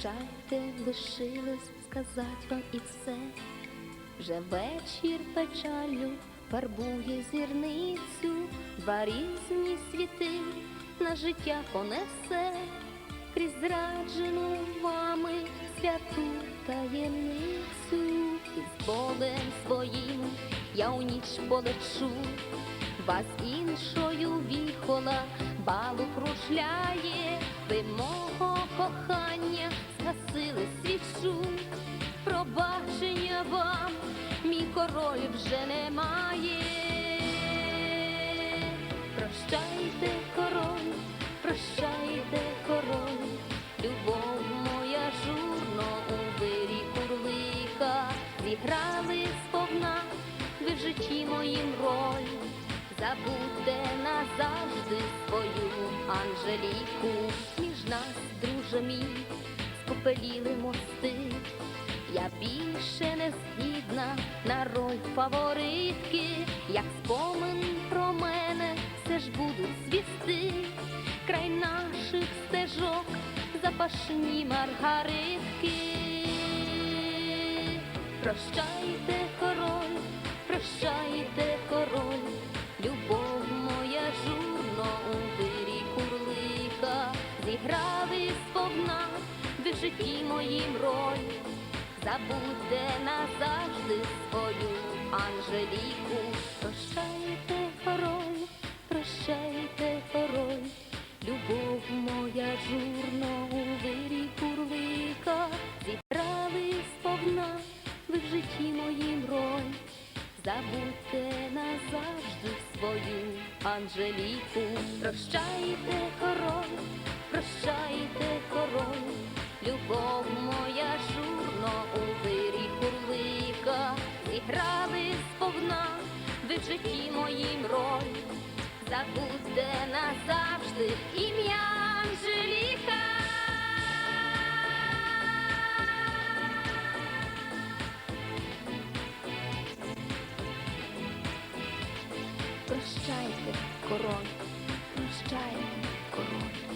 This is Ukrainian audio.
Прощайте, лишилось сказать вам і все. Вже вечір печалю фарбує зірницю, два різні світи на життя понесе, крізь зраджену вами святу таємницю, і з болем своїм я у ніч полечу, вас іншою віхола балу кружляє, мого кохання згасили свічу, пробачення вам, мій король вже немає. Прощайте, король, прощайте, король, любов моя журно у вирі курлика, зіграли сповна, ви в житті моїм роль. Забудьте назавжди свою Анжеліку, між нас, друже мій, спопеліли мости. Я більше не згідна на роль фаворитки, як спомин про мене все ж будуть звісти, край наших стежок запашні маргаритки. Прощайте, житті моїм роль. Забудьте назавжди свою Анжеліку. Прощайте, король, прощайте, король, любов моя журно у вирі курлика, зіграли сповна, ви в житті моїм роль. Забудьте назавжди свою Анжеліку. Прощайте, король, зіграли сповна, ви в житті моїм роль. Забудьте назавжди ім'я Анжеліка. Прощайте, король, прощайте.